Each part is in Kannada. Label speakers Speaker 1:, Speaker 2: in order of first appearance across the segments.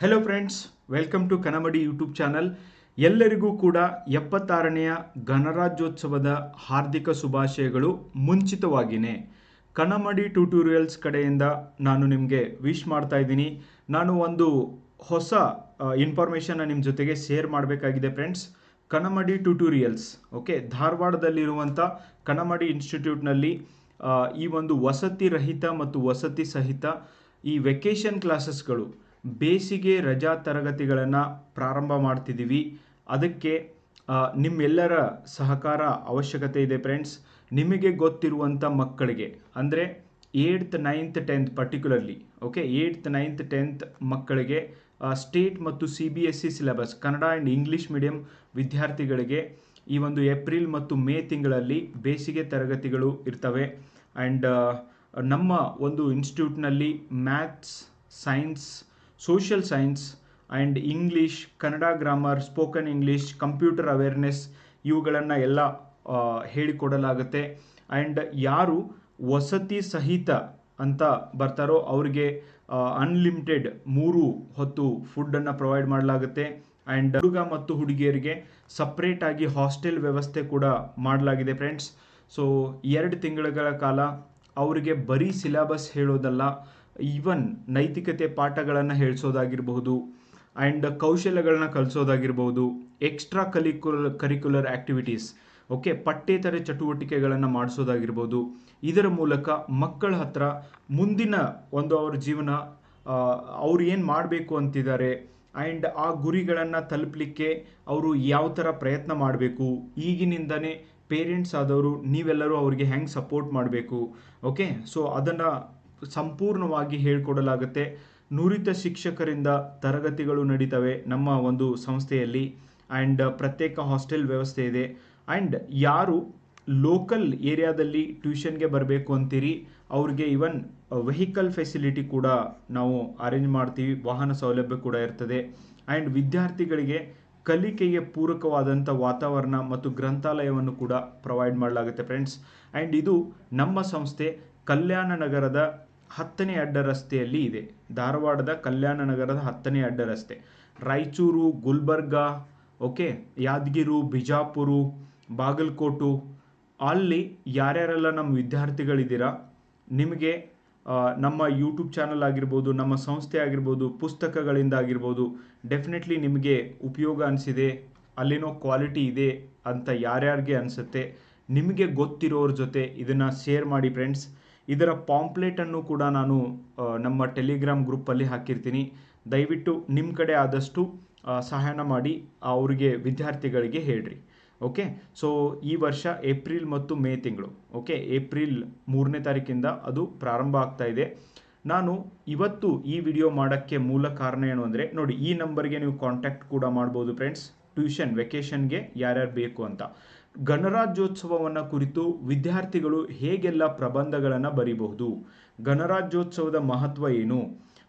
Speaker 1: Hello friends welcome to Kanamadi YouTube channel ಎಲ್ಲರಿಗೂ ಕೂಡ ಎಪ್ಪತ್ತಾರನೆಯ ಗಣರಾಜ್ಯೋತ್ಸವದ ಹಾರ್ದಿಕ ಶುಭಾಶಯಗಳು ಮುಂಚಿತವಾಗಿಯೇ ಕನಮಡಿ ಟ್ಯೂಟೋರಿಯಲ್ಸ್ ಕಡೆಯಿಂದ ನಾನು ನಿಮಗೆ ವಿಶ್ ಮಾಡ್ತಾ ಇದ್ದೀನಿ. ನಾನು ಒಂದು ಹೊಸ ಇನ್ಫಾರ್ಮೇಷನ್ನ ನಿಮ್ಮ ಜೊತೆಗೆ ಶೇರ್ ಮಾಡಬೇಕಾಗಿದೆ ಫ್ರೆಂಡ್ಸ್ ಕನಮಡಿ ಟ್ಯೂಟೋರಿಯಲ್ಸ್ ಓಕೆ ಧಾರವಾಡದಲ್ಲಿರುವಂಥ ಕನಮಡಿ ಇನ್ಸ್ಟಿಟ್ಯೂಟ್ನಲ್ಲಿ ಈ ಒಂದು ವಸತಿ ರಹಿತ ಮತ್ತು ವಸತಿ ಸಹಿತ ಈ ವೆಕೇಷನ್ ಕ್ಲಾಸಸ್ಗಳು ಬೇಸಿಗೆ ರಜಾ ತರಗತಿಗಳನ್ನು ಪ್ರಾರಂಭ ಮಾಡ್ತಿದ್ದೀವಿ ಅದಕ್ಕೆ ನಿಮ್ಮೆಲ್ಲರ ಸಹಕಾರ ಅವಶ್ಯಕತೆ ಇದೆ ಫ್ರೆಂಡ್ಸ್ ನಿಮಗೆ ಗೊತ್ತಿರುವಂಥ ಮಕ್ಕಳಿಗೆ, ಅಂದರೆ eighth ninth tenth particularly okay eighth ninth tenth ಮಕ್ಕಳಿಗೆ ಸ್ಟೇಟ್ ಮತ್ತು C B S C syllabus Kannada and English medium ವಿದ್ಯಾರ್ಥಿಗಳಿಗೆ ಈ ಒಂದು ಏಪ್ರಿಲ್ ಮತ್ತು ಮೇ ತಿಂಗಳಲ್ಲಿ ಬೇಸಿಗೆ ತರಗತಿಗಳು ಇರ್ತವೆ. ಆ್ಯಂಡ್ ನಮ್ಮ ಒಂದು ಇನ್ಸ್ಟಿಟ್ಯೂಟ್ನಲ್ಲಿ maths science social science and English Kannada grammar spoken English computer awareness ಇವುಗಳನ್ನು ಎಲ್ಲ ಹೇಳಿಕೊಡಲಾಗುತ್ತೆ. ಆ್ಯಂಡ್ ಯಾರು ವಸತಿ ಸಹಿತ ಅಂತ ಬರ್ತಾರೋ ಅವರಿಗೆ ಅನ್ಲಿಮಿಟೆಡ್ ಮೂರು ಹೊತ್ತು ಫುಡ್ಡನ್ನು ಪ್ರೊವೈಡ್ ಮಾಡಲಾಗುತ್ತೆ. ಆ್ಯಂಡ್ ಹುಡುಗ ಮತ್ತು ಹುಡುಗಿಯರಿಗೆ ಸಪ್ರೇಟಾಗಿ ಹಾಸ್ಟೆಲ್ ವ್ಯವಸ್ಥೆ ಕೂಡ ಮಾಡಲಾಗಿದೆ ಫ್ರೆಂಡ್ಸ್ ಸೊ ಎರಡು ತಿಂಗಳ ಕಾಲ ಅವರಿಗೆ ಬರೀ ಸಿಲೆಬಸ್ ಹೇಳೋದಲ್ಲ ಈವನ್ ನೈತಿಕತೆ ಪಾಠಗಳನ್ನು ಹೇಳಿಸೋದಾಗಿರಬಹುದು ಆ್ಯಂಡ್ ಕೌಶಲ್ಯಗಳನ್ನ ಕಲಿಸೋದಾಗಿರ್ಬೋದು extra curricular curricular activities okay ಪಠ್ಯೇತರ ಚಟುವಟಿಕೆಗಳನ್ನು ಮಾಡಿಸೋದಾಗಿರ್ಬೋದು. ಇದರ ಮೂಲಕ ಮಕ್ಕಳ ಹತ್ರ ಮುಂದಿನ ಒಂದು ಅವ್ರ ಜೀವನ ಅವ್ರು ಏನು ಮಾಡಬೇಕು ಅಂತಿದ್ದಾರೆ ಆ್ಯಂಡ್ ಆ ಗುರಿಗಳನ್ನು ತಲುಪಲಿಕ್ಕೆ ಅವರು ಯಾವ ಥರ ಪ್ರಯತ್ನ ಮಾಡಬೇಕು. ಈಗಿನಿಂದನೇ ಪೇರೆಂಟ್ಸ್ ಆದವರು ನೀವೆಲ್ಲರೂ ಅವರಿಗೆ ಹೆಂಗೆ ಸಪೋರ್ಟ್ ಮಾಡಬೇಕು ಓಕೆ ಸೊ ಅದನ್ನು ಸಂಪೂರ್ಣವಾಗಿ ಹೇಳಿಕೊಡಲಾಗುತ್ತೆ. ನುರಿತ ಶಿಕ್ಷಕರಿಂದ ತರಗತಿಗಳು ನಡೀತವೆ ನಮ್ಮ ಒಂದು ಸಂಸ್ಥೆಯಲ್ಲಿ. ಆ್ಯಂಡ್ ಪ್ರತ್ಯೇಕ ಹಾಸ್ಟೆಲ್ ವ್ಯವಸ್ಥೆ ಇದೆ. ಆ್ಯಂಡ್ ಯಾರು ಲೋಕಲ್ ಏರಿಯಾದಲ್ಲಿ ಟ್ಯೂಷನ್ಗೆ ಬರಬೇಕು ಅಂತೀರಿ, ಅವ್ರಿಗೆ ಇವನ್ ವೆಹಿಕಲ್ ಫೆಸಿಲಿಟಿ ಕೂಡ ನಾವು ಅರೇಂಜ್ ಮಾಡ್ತೀವಿ, ವಾಹನ ಸೌಲಭ್ಯ ಕೂಡ ಇರ್ತದೆ. ಆ್ಯಂಡ್ ವಿದ್ಯಾರ್ಥಿಗಳಿಗೆ ಕಲಿಕೆಗೆ ಪೂರಕವಾದಂಥ ವಾತಾವರಣ ಮತ್ತು ಗ್ರಂಥಾಲಯವನ್ನು ಕೂಡ ಪ್ರೊವೈಡ್ ಮಾಡಲಾಗುತ್ತೆ ಫ್ರೆಂಡ್ಸ್ ಆ್ಯಂಡ್ ಇದು ನಮ್ಮ ಸಂಸ್ಥೆ ಕಲ್ಯಾಣ ನಗರದ ಹತ್ತನೇ ಅಡ್ಡ ರಸ್ತೆಯಲ್ಲಿ ಇದೆ. ಧಾರವಾಡದ ಕಲ್ಯಾಣ ನಗರದ ಹತ್ತನೇ ಅಡ್ಡ ರಸ್ತೆ ರಾಯಚೂರು, ಗುಲ್ಬರ್ಗ, ಓಕೆ, ಯಾದಗಿರು, ಬಿಜಾಪುರು, ಬಾಗಲಕೋಟು, ಅಲ್ಲಿ ಯಾರ್ಯಾರೆಲ್ಲ ನಮ್ಮ ವಿದ್ಯಾರ್ಥಿಗಳಿದ್ದೀರಾ, ನಿಮಗೆ ನಮ್ಮ ಯೂಟ್ಯೂಬ್ ಚಾನಲ್ ಆಗಿರ್ಬೋದು, ನಮ್ಮ ಸಂಸ್ಥೆ ಆಗಿರ್ಬೋದು, ಪುಸ್ತಕಗಳಿಂದ ಆಗಿರ್ಬೋದು ಡೆಫಿನೆಟ್ಲಿ ನಿಮಗೆ ಉಪಯೋಗ ಅನಿಸಿದೆ, ಅಲ್ಲಿನೋ ಕ್ವಾಲಿಟಿ ಇದೆ ಅಂತ ಯಾರ್ಯಾರಿಗೆ ಅನಿಸುತ್ತೆ, ನಿಮಗೆ ಗೊತ್ತಿರೋರ ಜೊತೆ ಇದನ್ನು ಶೇರ್ ಮಾಡಿ ಫ್ರೆಂಡ್ಸ್ ಇದರ ಪಾಂಪ್ಲೆಟನ್ನು ಕೂಡ ನಾನು ನಮ್ಮ ಟೆಲಿಗ್ರಾಮ್ ಗ್ರೂಪಲ್ಲಿ ಹಾಕಿರ್ತೀನಿ. ದಯವಿಟ್ಟು ನಿಮ್ಮ ಕಡೆ ಆದಷ್ಟು ಸಹಾಯನ ಮಾಡಿ ಅವರಿಗೆ ವಿದ್ಯಾರ್ಥಿಗಳಿಗೆ ಹೇಳ್ರಿ. ಓಕೆ? ಸೊ, ಈ ವರ್ಷ ಏಪ್ರಿಲ್ ಮತ್ತು ಮೇ ತಿಂಗಳು, ಓಕೆ? ಏಪ್ರಿಲ್ ಮೂರನೇ ತಾರೀಕಿಂದ ಅದು ಪ್ರಾರಂಭ ಆಗ್ತಾ ಇದೆ. ನಾನು ಇವತ್ತು ಈ ವಿಡಿಯೋ ಮಾಡೋಕ್ಕೆ ಮೂಲ ಕಾರಣ ಏನು ಅಂದರೆ, ನೋಡಿ, ಈ ನಂಬರ್ಗೆ ನೀವು ಕಾಂಟ್ಯಾಕ್ಟ್ ಕೂಡ ಮಾಡ್ಬೋದು ಫ್ರೆಂಡ್ಸ್ ಟ್ಯೂಷನ್ ವೆಕೇಷನ್ಗೆ ಯಾರ್ಯಾರು ಬೇಕು ಅಂತ. ಗಣರಾಜ್ಯೋತ್ಸವವನ್ನು ಕುರಿತು ವಿದ್ಯಾರ್ಥಿಗಳು ಹೇಗೆಲ್ಲ ಪ್ರಬಂಧಗಳನ್ನು ಬರೀಬಹುದು? ಗಣರಾಜ್ಯೋತ್ಸವದ ಮಹತ್ವ ಏನು?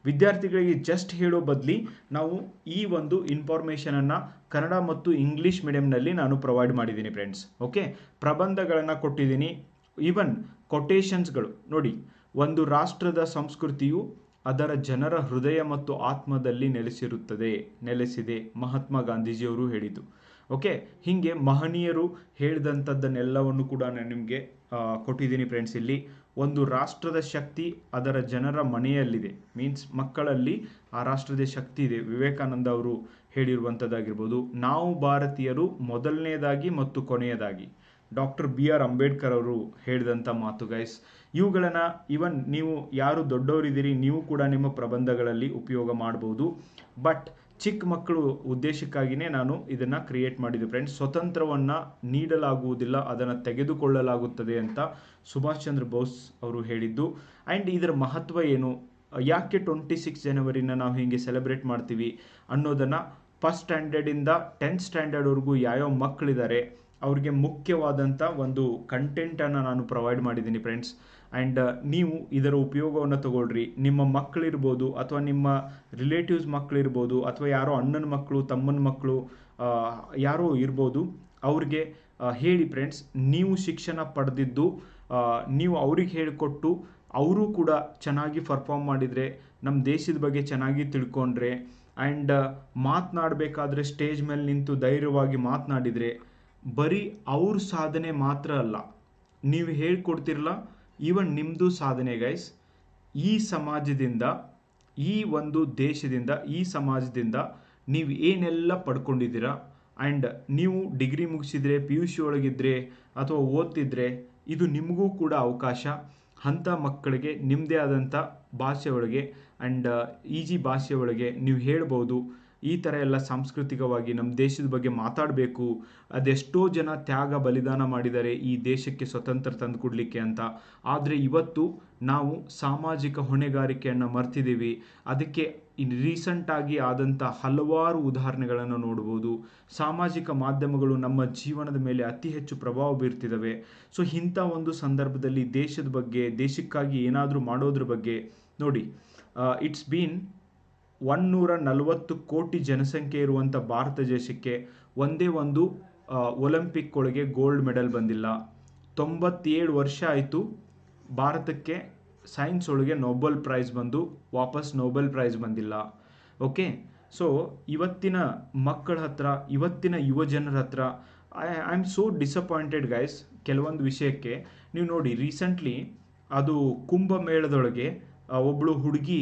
Speaker 1: ವಿದ್ಯಾರ್ಥಿಗಳಿಗೆ ಜಸ್ಟ್ ಹೇಳೋ ಬದಲಿ ನಾವು ಈ ಒಂದು ಇನ್ಫಾರ್ಮೇಷನನ್ನು ಕನ್ನಡ ಮತ್ತು ಇಂಗ್ಲೀಷ್ ಮೀಡಿಯಂನಲ್ಲಿ ನಾನು ಪ್ರೊವೈಡ್ ಮಾಡಿದ್ದೀನಿ ಫ್ರೆಂಡ್ಸ್ ಓಕೆ ಪ್ರಬಂಧಗಳನ್ನು ಕೊಟ್ಟಿದ್ದೀನಿ. ಈವನ್ ಕೊಟೇಶನ್ಸ್ಗಳು ನೋಡಿ, ಒಂದು ರಾಷ್ಟ್ರದ ಸಂಸ್ಕೃತಿಯು ಅದರ ಜನರ ಹೃದಯ ಮತ್ತು ಆತ್ಮದಲ್ಲಿ ನೆಲೆಸಿರುತ್ತದೆ. ನೆಲೆಸಿದೆ. ಮಹಾತ್ಮ ಗಾಂಧೀಜಿಯವರು ಹೇಳಿದ್ದು. ಓಕೆ ಹೀಗೆ ಮಹನೀಯರು ಹೇಳಿದಂಥದ್ದನ್ನೆಲ್ಲವನ್ನು ಕೂಡ ನಾನು ನಿಮಗೆ ಕೊಟ್ಟಿದ್ದೀನಿ ಫ್ರೆಂಡ್ಸ್ ಇಲ್ಲಿ ಒಂದು ರಾಷ್ಟ್ರದ ಶಕ್ತಿ ಅದರ ಜನರ ಮನೆಯಲ್ಲಿದೆ. ಮೀನ್ಸ್ ಮಕ್ಕಳಲ್ಲಿ ಆ ರಾಷ್ಟ್ರದ ಶಕ್ತಿ ಇದೆ. ವಿವೇಕಾನಂದ ಅವರು ಹೇಳಿರುವಂಥದ್ದಾಗಿರ್ಬೋದು, ನಾವು ಭಾರತೀಯರು ಮೊದಲನೇದಾಗಿ ಮತ್ತು ಕೊನೆಯದಾಗಿ. ಡಾಕ್ಟರ್ ಬಿ ಆರ್ ಅಂಬೇಡ್ಕರ್ ಅವರು ಹೇಳಿದಂಥ ಮಾತು ಗೈಸ್ ಇವುಗಳನ್ನು ಇವನ್ ನೀವು ಯಾರು ದೊಡ್ಡವರಿದ್ದೀರಿ, ನೀವು ಕೂಡ ನಿಮ್ಮ ಪ್ರಬಂಧಗಳಲ್ಲಿ ಉಪಯೋಗ ಮಾಡ್ಬೋದು. ಬಟ್ ಚಿಕ್ಕ ಮಕ್ಕಳು ಉದ್ದೇಶಕ್ಕಾಗಿಯೇ ನಾನು ಇದನ್ನು ಕ್ರಿಯೇಟ್ ಮಾಡಿದ್ದು ಫ್ರೆಂಡ್ಸ್ ಸ್ವತಂತ್ರವನ್ನು ನೀಡಲಾಗುವುದಿಲ್ಲ, ಅದನ್ನು ತೆಗೆದುಕೊಳ್ಳಲಾಗುತ್ತದೆ ಅಂತ ಸುಭಾಷ್ ಚಂದ್ರ ಬೋಸ್ ಅವರು ಹೇಳಿದ್ದು. ಆ್ಯಂಡ್ ಇದರ ಮಹತ್ವ ಏನು? ಯಾಕೆ ಟ್ವೆಂಟಿ ಸಿಕ್ಸ್ ಜನವರಿನ ನಾವು ಹೀಗೆ ಸೆಲೆಬ್ರೇಟ್ ಮಾಡ್ತೀವಿ ಅನ್ನೋದನ್ನು ಫಸ್ಟ್ ಸ್ಟ್ಯಾಂಡರ್ಡಿಂದ ಟೆಂತ್ ಸ್ಟ್ಯಾಂಡರ್ಡ್ವರೆಗೂ ಯಾವ್ಯಾವ ಮಕ್ಕಳಿದ್ದಾರೆ ಅವ್ರಿಗೆ ಮುಖ್ಯವಾದಂಥ ಒಂದು ಕಂಟೆಂಟನ್ನು ನಾನು ಪ್ರೊವೈಡ್ ಮಾಡಿದ್ದೀನಿ ಫ್ರೆಂಡ್ಸ್ ಆ್ಯಂಡ್ ನೀವು ಇದರ ಉಪಯೋಗವನ್ನು ತಗೊಳ್ರಿ. ನಿಮ್ಮ ಮಕ್ಕಳಿರ್ಬೋದು ಅಥವಾ ನಿಮ್ಮ ರಿಲೇಟಿವ್ಸ್ ಮಕ್ಕಳಿರ್ಬೋದು ಅಥವಾ ಯಾರೋ ಅಣ್ಣನ ಮಕ್ಕಳು, ತಮ್ಮನ ಮಕ್ಕಳು ಯಾರೋ ಇರ್ಬೋದು, ಅವ್ರಿಗೆ ಹೇಳಿ ಫ್ರೆಂಡ್ಸ್ ನೀವು ಶಿಕ್ಷಣ ಪಡೆದಿದ್ದು ನೀವು ಅವ್ರಿಗೆ ಹೇಳಿಕೊಟ್ಟು ಅವರು ಕೂಡ ಚೆನ್ನಾಗಿ ಪರ್ಫಾರ್ಮ್ ಮಾಡಿದರೆ ನಮ್ಮ ದೇಶದ ಬಗ್ಗೆ ಚೆನ್ನಾಗಿ ತಿಳ್ಕೊಂಡ್ರೆ ಆ್ಯಂಡ್ ಮಾತನಾಡಬೇಕಾದ್ರೆ ಸ್ಟೇಜ್ ಮೇಲೆ ನಿಂತು ಧೈರ್ಯವಾಗಿ ಮಾತನಾಡಿದರೆ, ಬರೀ ಅವ್ರ ಸಾಧನೆ ಮಾತ್ರ ಅಲ್ಲ. ನೀವು ಹೇಳ್ಕೊಡ್ತಿರಲ್ಲ ಈವನ್ ನಿಮ್ಮದು ಸಾಧನೆ ಗೈಸ್ ಈ ಸಮಾಜದಿಂದ, ಈ ಒಂದು ದೇಶದಿಂದ, ಈ ಸಮಾಜದಿಂದ ನೀವು ಏನೆಲ್ಲ ಪಡ್ಕೊಂಡಿದ್ದೀರಾ? ಆ್ಯಂಡ್ ನೀವು ಡಿಗ್ರಿ ಮುಗಿಸಿದ್ರೆ ಪಿ ಯು ಸಿ ಒಳಗಿದ್ರೆ, ಅಥವಾ ಓದ್ತಿದ್ರೆ, ಇದು ನಿಮಗೂ ಕೂಡ ಅವಕಾಶ. ಅಂಥ ಮಕ್ಕಳಿಗೆ ನಿಮ್ಮದೇ ಆದಂಥ ಭಾಷೆ ಒಳಗೆ ಆ್ಯಂಡ್ ಈಜಿ ಭಾಷೆ ಒಳಗೆ ನೀವು ಹೇಳ್ಬೋದು. ಈ ಥರ ಎಲ್ಲ ಸಾಂಸ್ಕೃತಿಕವಾಗಿ ನಮ್ಮ ದೇಶದ ಬಗ್ಗೆ ಮಾತಾಡಬೇಕು. ಅದೆಷ್ಟೋ ಜನ ತ್ಯಾಗ, ಬಲಿದಾನ ಮಾಡಿದ್ದಾರೆ ಈ ದೇಶಕ್ಕೆ ಸ್ವತಂತ್ರ ತಂದುಕೊಡ್ಲಿಕ್ಕೆ ಅಂತ. ಆದರೆ ಇವತ್ತು ನಾವು ಸಾಮಾಜಿಕ ಹೊಣೆಗಾರಿಕೆಯನ್ನು ಮರ್ತಿದ್ದೀವಿ. ಅದಕ್ಕೆ ರೀಸೆಂಟಾಗಿ ಆದಂಥ ಹಲವಾರು ಉದಾಹರಣೆಗಳನ್ನು ನೋಡ್ಬೋದು. ಸಾಮಾಜಿಕ ಮಾಧ್ಯಮಗಳು ನಮ್ಮ ಜೀವನದ ಮೇಲೆ ಅತಿ ಹೆಚ್ಚು ಪ್ರಭಾವ ಬೀರ್ತಿದ್ದಾವೆ. ಸೊ, ಇಂಥ ಒಂದು ಸಂದರ್ಭದಲ್ಲಿ ದೇಶದ ಬಗ್ಗೆ, ದೇಶಕ್ಕಾಗಿ ಏನಾದರೂ ಮಾಡೋದ್ರ ಬಗ್ಗೆ ನೋಡಿ ಇಟ್ಸ್ ಬೀನ್ ಒನ್ನೂರ ನಲವತ್ತು ಕೋಟಿ ಜನಸಂಖ್ಯೆ ಇರುವಂಥ ಭಾರತ ದೇಶಕ್ಕೆ ಒಂದೇ ಒಂದು ಒಲಿಂಪಿಕ್ ಒಳಗೆ ಗೋಲ್ಡ್ ಮೆಡಲ್ ಬಂದಿಲ್ಲ. ತೊಂಬತ್ತೇಳು ವರ್ಷ ಆಯಿತು ಭಾರತಕ್ಕೆ ಸೈನ್ಸ್ ಒಳಗೆ ನೊಬೆಲ್ ಪ್ರೈಸ್ ಬಂದು ವಾಪಸ್ ನೊಬೆಲ್ ಪ್ರೈಸ್ ಬಂದಿಲ್ಲ. ಓಕೆ ಸೊ ಇವತ್ತಿನ ಮಕ್ಕಳ ಹತ್ರ, ಇವತ್ತಿನ ಯುವ ಜನರ ಹತ್ರ I I am so disappointed guys ಕೆಲವೊಂದು ವಿಷಯಕ್ಕೆ ನೀವು ನೋಡಿ ರೀಸೆಂಟ್ಲಿ ಅದು ಕುಂಭಮೇಳದೊಳಗೆ ಒಬ್ಬಳು ಹುಡುಗಿ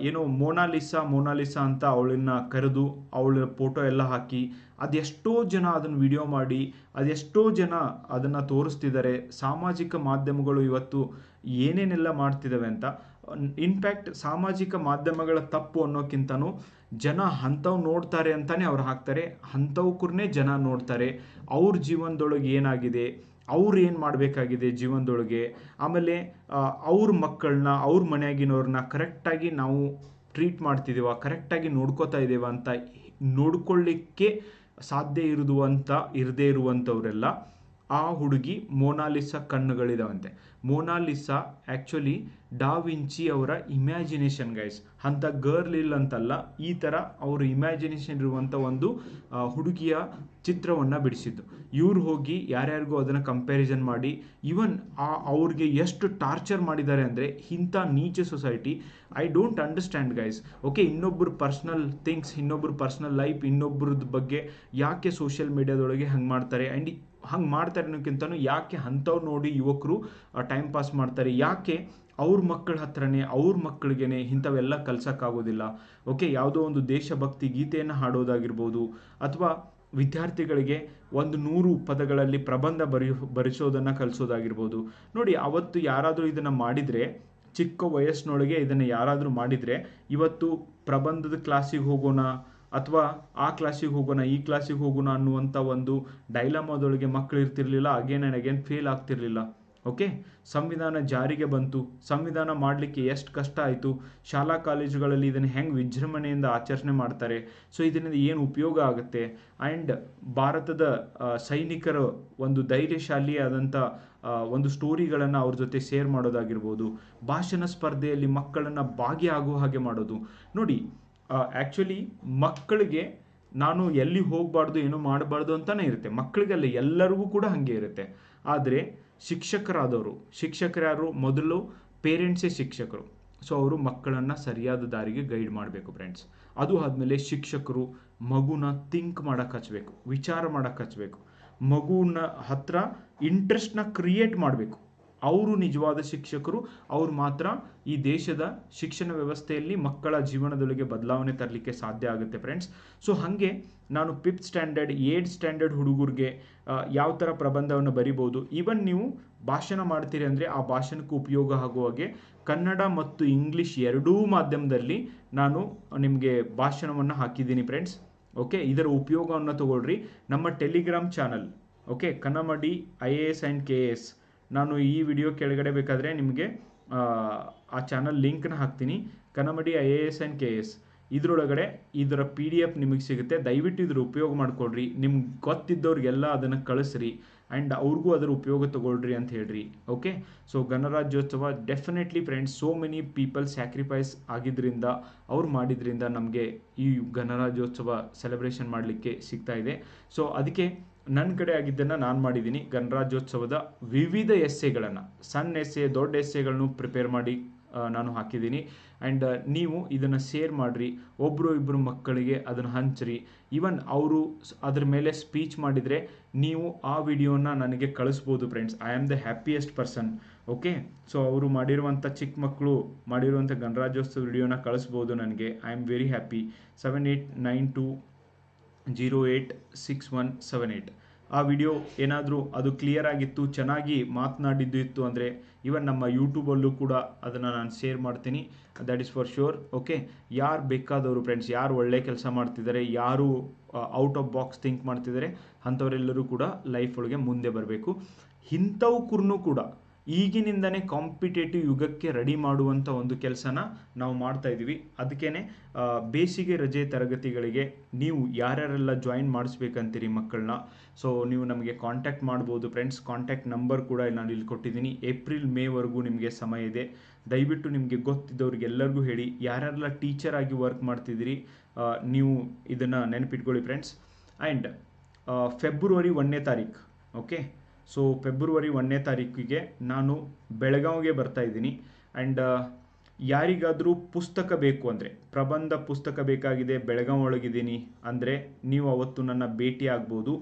Speaker 1: ಏನೋ ಮೋನಾಲಿಸಾ ಮೋನಾಲಿಸಾ ಅಂತ ಅವಳನ್ನ ಕರೆದು ಅವಳ ಫೋಟೋ ಎಲ್ಲ ಹಾಕಿ ಅದೆಷ್ಟೋ ಜನ ಅದನ್ನು ವಿಡಿಯೋ ಮಾಡಿ, ಅದೆಷ್ಟೋ ಜನ ಅದನ್ನು ತೋರಿಸ್ತಿದ್ದಾರೆ. ಸಾಮಾಜಿಕ ಮಾಧ್ಯಮಗಳು ಇವತ್ತು ಏನೇನೆಲ್ಲ ಮಾಡ್ತಿದ್ದಾವೆ ಅಂತ ಇನ್ಫ್ಯಾಕ್ಟ್ ಸಾಮಾಜಿಕ ಮಾಧ್ಯಮಗಳ ತಪ್ಪು ಅನ್ನೋಕ್ಕಿಂತನೂ ಜನ ಅಂಥವು ನೋಡ್ತಾರೆ ಅಂತಲೇ ಅವ್ರು ಹಾಕ್ತಾರೆ. ಅಂಥವ್ಕೂರ್ನೇ ಜನ ನೋಡ್ತಾರೆ. ಅವ್ರ ಜೀವನದೊಳಗೆ ಏನಾಗಿದೆ? ಅವ್ರು ಏನು ಮಾಡಬೇಕಾಗಿದೆ ಜೀವನದೊಳಗೆ? ಆಮೇಲೆ ಅವ್ರ ಮಕ್ಕಳನ್ನ ಅವ್ರ ಮನೆಯಾಗಿನವ್ರನ್ನ ಕರೆಕ್ಟಾಗಿ ನಾವು ಟ್ರೀಟ್ ಮಾಡ್ತಿದ್ದೀವ ಕರೆಕ್ಟಾಗಿ ನೋಡ್ಕೋತಾ ಇದ್ದೇವ ಅಂತ ನೋಡ್ಕೊಳ್ಳಿಕ್ಕೆ ಸಾಧ್ಯ ಇರುವಂಥ ಇರದೇ ಇರುವಂಥವರೆಲ್ಲ ಆ ಹುಡುಗಿ Mona Lisa ಕಣ್ಣುಗಳಿದಾವಂತೆ. Mona Lisa actually da Vinci ಅವರ ಇಮ್ಯಾಜಿನೇಷನ್ ಗೈಸ್ ಅಂಥ ಗರ್ಲ್ ಇಲ್ಲ ಅಂತಲ್ಲ, ಈ ಥರ ಅವರು ಇಮ್ಯಾಜಿನೇಷನ್ ಇರುವಂಥ ಒಂದು ಹುಡುಗಿಯ ಚಿತ್ರವನ್ನು ಬಿಡಿಸಿದ್ದು. ಇವ್ರು ಹೋಗಿ ಯಾರ್ಯಾರಿಗೂ ಅದನ್ನು ಕಂಪ್ಯಾರಿಸನ್ ಮಾಡಿ ಇವನ್ ಆ ಅವ್ರಿಗೆ ಎಷ್ಟು ಟಾರ್ಚರ್ ಮಾಡಿದ್ದಾರೆ ಅಂದರೆ ಇಂಥ ನೀಚ society I don't understand guys okay ಇನ್ನೊಬ್ಬರು ಪರ್ಸ್ನಲ್ ಥಿಂಗ್ಸ್ ಇನ್ನೊಬ್ಬರು ಪರ್ಸ್ನಲ್ ಲೈಫ್ ಇನ್ನೊಬ್ಬರದ್ದು ಬಗ್ಗೆ ಯಾಕೆ ಸೋಷಿಯಲ್ ಮೀಡಿಯಾದೊಳಗೆ ಹಂಗೆ ಮಾಡ್ತಾರೆ? ಆ್ಯಂಡ್ ಹಂಗೆ ಮಾಡ್ತಾರೆ ಅನ್ನೋಕ್ಕಿಂತನೂ ಯಾಕೆ ಅಂಥವ್ರು ನೋಡಿ ಯುವಕರು ಟೈಮ್ ಪಾಸ್ ಮಾಡ್ತಾರೆ? ಯಾಕೆ ಅವ್ರ ಮಕ್ಕಳ ಹತ್ರನೇ, ಅವ್ರ ಮಕ್ಕಳಿಗೇನೆ ಇಂಥವೆಲ್ಲ ಕಲ್ಸೋಕ್ಕಾಗೋದಿಲ್ಲ? ಓಕೆ, ಯಾವುದೋ ಒಂದು ದೇಶಭಕ್ತಿ ಗೀತೆಯನ್ನು ಹಾಡೋದಾಗಿರ್ಬೋದು, ಅಥವಾ ವಿದ್ಯಾರ್ಥಿಗಳಿಗೆ ಒಂದು ನೂರು ಪದಗಳಲ್ಲಿ ಪ್ರಬಂಧ ಬರಿ, ಬರೆಸೋದನ್ನು ಕಲಿಸೋದಾಗಿರ್ಬೋದು. ನೋಡಿ, ಅವತ್ತು ಯಾರಾದರೂ ಇದನ್ನು ಮಾಡಿದರೆ, ಚಿಕ್ಕ ವಯಸ್ಸಿನೊಳಗೆ ಇದನ್ನು ಯಾರಾದರೂ ಮಾಡಿದರೆ, ಇವತ್ತು ಪ್ರಬಂಧದ ಕ್ಲಾಸಿಗೆ ಹೋಗೋಣ ಅಥವಾ ಆ ಕ್ಲಾಸಿಗೆ ಹೋಗೋಣ, ಈ ಕ್ಲಾಸಿಗೆ ಹೋಗೋಣ ಅನ್ನುವಂಥ ಒಂದು ಡೈಲಮಾದೊಳಗೆ ಮಕ್ಕಳು ಇರ್ತಿರ್ಲಿಲ್ಲ ಅಗೇನ್ ಆ್ಯಂಡ್ ಅಗೇನ್ ಫೇಲ್ ಆಗ್ತಿರ್ಲಿಲ್ಲ. ಓಕೆ ಸಂವಿಧಾನ ಜಾರಿಗೆ ಬಂತು. ಸಂವಿಧಾನ ಮಾಡಲಿಕ್ಕೆ ಎಷ್ಟು ಕಷ್ಟ ಆಯಿತು? ಶಾಲಾ ಕಾಲೇಜುಗಳಲ್ಲಿ ಇದನ್ನು ಹೆಂಗೆ ವಿಜೃಂಭಣೆಯಿಂದ ಆಚರಣೆ ಮಾಡ್ತಾರೆ? ಸೊ ಇದರಿಂದ ಏನು ಉಪಯೋಗ ಆಗುತ್ತೆ? ಆ್ಯಂಡ್ ಭಾರತದ ಸೈನಿಕರ ಒಂದು ಧೈರ್ಯಶಾಲಿಯಾದಂಥ ಒಂದು ಸ್ಟೋರಿಗಳನ್ನು ಅವ್ರ ಜೊತೆ ಶೇರ್ ಮಾಡೋದಾಗಿರ್ಬೋದು. ಭಾಷಣ ಸ್ಪರ್ಧೆಯಲ್ಲಿ ಮಕ್ಕಳನ್ನು ಭಾಗಿಯಾಗುವ ಹಾಗೆ ಮಾಡೋದು. ನೋಡಿ ಆ್ಯಕ್ಚುಲಿ ಮಕ್ಕಳಿಗೆ ನಾನು ಎಲ್ಲಿ ಹೋಗಬಾರ್ದು, ಏನು ಮಾಡಬಾರ್ದು ಅಂತಲೇ ಇರುತ್ತೆ. ಮಕ್ಕಳಿಗೆಲ್ಲ, ಎಲ್ಲರಿಗೂ ಕೂಡ ಹಾಗೆ ಇರುತ್ತೆ. ಆದರೆ ಶಿಕ್ಷಕರಾದವರು, ಶಿಕ್ಷಕರು ಯಾರು? ಮೊದಲು ಪೇರೆಂಟ್ಸೇ ಶಿಕ್ಷಕರು. ಸೊ ಅವರು ಮಕ್ಕಳನ್ನು ಸರಿಯಾದ ದಾರಿಗೆ ಗೈಡ್ ಮಾಡಬೇಕು ಫ್ರೆಂಡ್ಸ್ ಅದು ಆದಮೇಲೆ ಶಿಕ್ಷಕರು ಮಗುನ ಥಿಂಕ್ ಮಾಡೋಕೆ ಹಚ್ಚಬೇಕು ವಿಚಾರ ಮಾಡೋಕೆ ಹಚ್ಚಬೇಕು ಮಗುನ ಹತ್ರ ಇಂಟ್ರೆಸ್ಟ್ನ ಕ್ರಿಯೇಟ್ ಮಾಡಬೇಕು. ಅವರು ನಿಜವಾದ ಶಿಕ್ಷಕರು, ಅವ್ರು ಮಾತ್ರ ಈ ದೇಶದ ಶಿಕ್ಷಣ ವ್ಯವಸ್ಥೆಯಲ್ಲಿ ಮಕ್ಕಳ ಜೀವನದೊಳಗೆ ಬದಲಾವಣೆ ತರಲಿಕ್ಕೆ ಸಾಧ್ಯ ಆಗುತ್ತೆ ಫ್ರೆಂಡ್ಸ್ ಸೊ ಹಾಗೆ ನಾನು ಫಿಫ್ತ್ ಸ್ಟ್ಯಾಂಡರ್ಡ್ ಏಟ್ ಸ್ಟ್ಯಾಂಡರ್ಡ್ ಹುಡುಗರಿಗೆ ಯಾವ ಥರ ಪ್ರಬಂಧವನ್ನು ಬರಿಬೋದು ಈವನ್ ನೀವು ಭಾಷಣ ಮಾಡ್ತೀರಿ ಅಂದರೆ ಆ ಭಾಷಣಕ್ಕೆ ಉಪಯೋಗ ಆಗುವ ಹಾಗೆ ಕನ್ನಡ ಮತ್ತು ಇಂಗ್ಲೀಷ್ ಎರಡೂ ಮಾಧ್ಯಮದಲ್ಲಿ ನಾನು ನಿಮಗೆ ಭಾಷಣವನ್ನು ಹಾಕಿದ್ದೀನಿ ಫ್ರೆಂಡ್ಸ್ ಓಕೆ ಇದರ ಉಪಯೋಗವನ್ನು ತಗೊಳ್ರಿ. ನಮ್ಮ Telegram channel okay Kannamadi I A S and K A S ನಾನು ಈ ವಿಡಿಯೋ ಕೆಳಗಡೆ ಬೇಕಾದರೆ ನಿಮಗೆ, ಆ ಚಾನಲ್ ಲಿಂಕ್ನ ಹಾಕ್ತೀನಿ. Kannamadi I A S and K S ಇದರೊಳಗಡೆ ಇದರ ಪಿ ಡಿ ಎಫ್ ನಿಮಗೆ ಸಿಗುತ್ತೆ. ದಯವಿಟ್ಟು ಇದ್ರ ಉಪಯೋಗ ಮಾಡ್ಕೊಳ್ರಿ. ನಿಮ್ಗೆ ಗೊತ್ತಿದ್ದವ್ರಿಗೆಲ್ಲ ಅದನ್ನು ಕಳಿಸ್ರಿ. ಆ್ಯಂಡ್ ಅವ್ರಿಗೂ ಅದರ ಉಪಯೋಗ ತಗೊಳ್ರಿ ಅಂತ ಹೇಳ್ರಿ. ಓಕೆ ಸೊ ಗಣರಾಜ್ಯೋತ್ಸವ definitely friends so many people sacrifice ಆಗಿದ್ದರಿಂದ ಅವ್ರು ಮಾಡಿದ್ರಿಂದ ನಮಗೆ ಈ ಗಣರಾಜ್ಯೋತ್ಸವ ಸೆಲೆಬ್ರೇಷನ್ ಮಾಡಲಿಕ್ಕೆ ಸಿಗ್ತಾ ಇದೆ. ಸೊ ಅದಕ್ಕೆ ನನ್ನ ಕಡೆ ಆಗಿದ್ದನ್ನು ನಾನು ಮಾಡಿದ್ದೀನಿ. ಗಣರಾಜ್ಯೋತ್ಸವದ ವಿವಿಧ ಎಸ್ಸೆಗಳನ್ನು, ಸಣ್ಣ ಎಸ್ಸೆ, ದೊಡ್ಡ ಎಸ್ಸೆಗಳನ್ನು ಪ್ರಿಪೇರ್ ಮಾಡಿ ನಾನು ಹಾಕಿದ್ದೀನಿ. ಆ್ಯಂಡ್ ನೀವು ಇದನ್ನು ಶೇರ್ ಮಾಡಿರಿ. ಒಬ್ಬರು ಇಬ್ಬರು ಮಕ್ಕಳಿಗೆ ಅದನ್ನು ಹಂಚ್ರಿ. ಈವನ್ ಅವರು ಅದ್ರ ಮೇಲೆ ಸ್ಪೀಚ್ ಮಾಡಿದರೆ ನೀವು ಆ ವಿಡಿಯೋನ ನನಗೆ ಕಳಿಸ್ಬೋದು friends I am the happiest person okay so ಅವರು ಮಾಡಿರುವಂಥ ಚಿಕ್ಕ ಮಕ್ಕಳು ಮಾಡಿರುವಂಥ ಗಣರಾಜ್ಯೋತ್ಸವ ವಿಡಿಯೋನ ಕಳಿಸ್ಬೋದು ನನಗೆ. I am very happy seven eight nine two zero eight six one seven eight ಆ ವಿಡಿಯೋ ಏನಾದರೂ ಅದು ಕ್ಲಿಯರ್ ಆಗಿತ್ತು, ಚೆನ್ನಾಗಿ ಮಾತನಾಡಿದ್ದು ಇತ್ತು ಅಂದರೆ ಇವನ್ ನಮ್ಮ ಯೂಟ್ಯೂಬಲ್ಲೂ ಕೂಡ ಅದನ್ನು ನಾನು ಶೇರ್ ಮಾಡ್ತೀನಿ. That is for sure okay ಯಾರು ಬೇಕಾದವರು ಫ್ರೆಂಡ್ಸ್ ಯಾರು ಒಳ್ಳೆ ಕೆಲಸ ಮಾಡ್ತಿದ್ದಾರೆ ಯಾರು ಔಟ್ ಆಫ್ ಬಾಕ್ಸ್ ಥಿಂಕ್ ಮಾಡ್ತಿದ್ದಾರೆ ಅಂಥವರೆಲ್ಲರೂ ಕೂಡ ಲೈಫ್ ಒಳಗೆ ಮುಂದೆ ಬರಬೇಕು. ಇಂಥವ್ಕೂ ಕೂಡ ಈಗಿನಿಂದನೇ ಕಾಂಪಿಟೇಟಿವ್ ಯುಗಕ್ಕೆ ರೆಡಿ ಮಾಡುವಂಥ ಒಂದು ಕೆಲಸನ ನಾವು ಮಾಡ್ತಾ ಇದ್ದೀವಿ. ಅದಕ್ಕೇ ಬೇಸಿಗೆ ರಜೆ ತರಗತಿಗಳಿಗೆ ನೀವು ಯಾರ್ಯಾರೆಲ್ಲ ಜಾಯಿನ್ ಮಾಡಿಸ್ಬೇಕಂತೀರಿ ಮಕ್ಕಳನ್ನ? ಸೊ ನೀವು ನಮಗೆ ಕಾಂಟ್ಯಾಕ್ಟ್ ಮಾಡ್ಬೋದು. ಫ್ರೆಂಡ್ಸ್ ಕಾಂಟ್ಯಾಕ್ಟ್ ನಂಬರ್ ಕೂಡ ನಾನು ಇಲ್ಲಿ ಕೊಟ್ಟಿದ್ದೀನಿ. ಏಪ್ರಿಲ್ ಮೇವರೆಗೂ ನಿಮಗೆ ಸಮಯ ಇದೆ. ದಯವಿಟ್ಟು ನಿಮಗೆ ಗೊತ್ತಿದ್ದವ್ರಿಗೆಲ್ಲರಿಗೂ ಹೇಳಿ. ಯಾರ್ಯಾರೆಲ್ಲ ಟೀಚರ್ ಆಗಿ ವರ್ಕ್ ಮಾಡ್ತಿದ್ದೀರಿ ನೀವು ಇದನ್ನು ನೆನಪಿಟ್ಕೊಳ್ಳಿ ಫ್ರೆಂಡ್ಸ್ ಆ್ಯಂಡ್ ಫೆಬ್ರವರಿ ಒಂದನೇ ತಾರೀಕು ಓಕೆ ಸೊ ಫೆಬ್ರವರಿ ಒಂದನೇ ತಾರೀಕಿಗೆ ನಾನು ಬೆಳಗಾವಿಗೆ ಬರ್ತಾ ಇದ್ದೀನಿ. ಆ್ಯಂಡ್ ಯಾರಿಗಾದರೂ ಪುಸ್ತಕ ಬೇಕು ಅಂದರೆ, ಪ್ರಬಂಧ ಪುಸ್ತಕ ಬೇಕಾಗಿದೆ, ಬೆಳಗಾವಿ ಒಳಗಿದ್ದೀನಿ ಅಂದರೆ ನೀವು ಅವತ್ತು ನನ್ನ ಭೇಟಿ ಆಗ್ಬೋದು.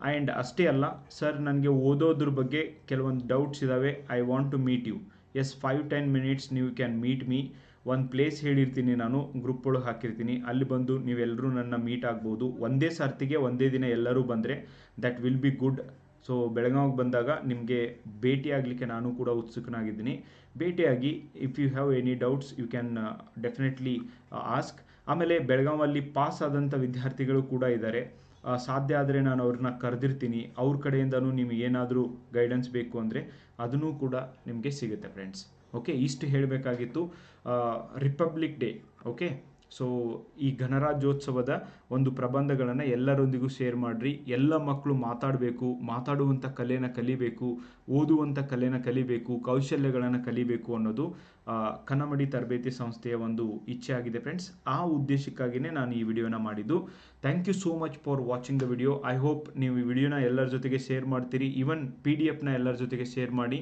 Speaker 1: ಆ್ಯಂಡ್ ಅಷ್ಟೇ ಅಲ್ಲ, ಸರ್ ನನಗೆ ಓದೋದ್ರ ಬಗ್ಗೆ ಕೆಲವೊಂದು ಡೌಟ್ಸ್ ಇದ್ದಾವೆ I want to meet you as five ten minutes ನೀವು ಕ್ಯಾನ್ ಮೀಟ್ ಮೀ ಒಂದು ಪ್ಲೇಸ್ ಹೇಳಿರ್ತೀನಿ ನಾನು ಗ್ರೂಪ್ ಒಳಗೆ ಹಾಕಿರ್ತೀನಿ. ಅಲ್ಲಿ ಬಂದು ನೀವೆಲ್ಲರೂ ನನ್ನ ಮೀಟ್ ಆಗ್ಬೋದು. ಒಂದೇ ಸರ್ತಿಗೆ ಒಂದೇ ದಿನ ಎಲ್ಲರೂ ಬಂದರೆ that will be good so ಬೆಳಗಾವಿಗೆ ಬಂದಾಗ ನಿಮಗೆ ಭೇಟಿಯಾಗಲಿಕ್ಕೆ ನಾನು ಕೂಡ ಉತ್ಸುಕನಾಗಿದ್ದೀನಿ. ಭೇಟಿಯಾಗಿ if you have any doubts you can definitely ask ಆಮೇಲೆ ಬೆಳಗಾವಲ್ಲಿ ಪಾಸ್ ಆದಂಥ ವಿದ್ಯಾರ್ಥಿಗಳು ಕೂಡ ಇದ್ದಾರೆ. ಸಾಧ್ಯ ಆದರೆ ನಾನು ಅವ್ರನ್ನ ಕರೆದಿರ್ತೀನಿ. ಅವ್ರ ಕಡೆಯಿಂದನೂ ನಿಮಗೆ ಏನಾದರೂ ಗೈಡೆನ್ಸ್ ಬೇಕು ಅಂದರೆ ಅದನ್ನೂ ಕೂಡ ನಿಮಗೆ ಸಿಗುತ್ತೆ ಫ್ರೆಂಡ್ಸ್ ಓಕೆ ಇಷ್ಟು ಹೇಳಬೇಕಾಗಿತ್ತು. ರಿಪಬ್ಲಿಕ್ ಡೇ ಓಕೆ ಸೊ ಈ ಗಣರಾಜ್ಯೋತ್ಸವದ ಒಂದು ಪ್ರಬಂಧಗಳನ್ನು ಎಲ್ಲರೊಂದಿಗೂ ಶೇರ್ ಮಾಡಿರಿ. ಎಲ್ಲ ಮಕ್ಕಳು ಮಾತಾಡಬೇಕು ಮಾತಾಡುವಂಥ ಕಲೆನ ಕಲಿಬೇಕು ಓದುವಂಥ ಕಲೆನ ಕಲಿಬೇಕು, ಕೌಶಲ್ಯಗಳನ್ನು ಕಲಿಬೇಕು ಅನ್ನೋದು ಕನ್ನಮಡಿ ತರಬೇತಿ ಸಂಸ್ಥೆಯ ಒಂದು ಇಚ್ಛೆ ಆಗಿದೆ ಫ್ರೆಂಡ್ಸ್ ಆ ಉದ್ದೇಶಕ್ಕಾಗಿಯೇ ನಾನು ಈ ವಿಡಿಯೋನ ಮಾಡಿದ್ದು. Thank you so much for watching the video I hope ನೀವು ಈ ವಿಡಿಯೋನ ಎಲ್ಲರ ಜೊತೆಗೆ ಶೇರ್ ಮಾಡ್ತೀರಿ. ಈವನ್ ಪಿ ಡಿ ಎಫ್ನ ಎಲ್ಲರ ಜೊತೆಗೆ ಶೇರ್ ಮಾಡಿ.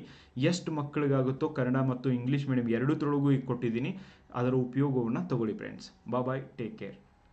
Speaker 1: ಎಷ್ಟು ಮಕ್ಕಳಿಗಾಗುತ್ತೋ ಕನ್ನಡ ಮತ್ತು ಇಂಗ್ಲೀಷ್ ಮೀಡಿಯಂ ಈಗ ಕೊಟ್ಟಿದ್ದೀನಿ. ಅದರ ಉಪಯೋಗವನ್ನು ತಗೊಳ್ಳಿ ಫ್ರೆಂಡ್ಸ್ ಬಾಯ್ ಟೇಕ್ ಕೇರ್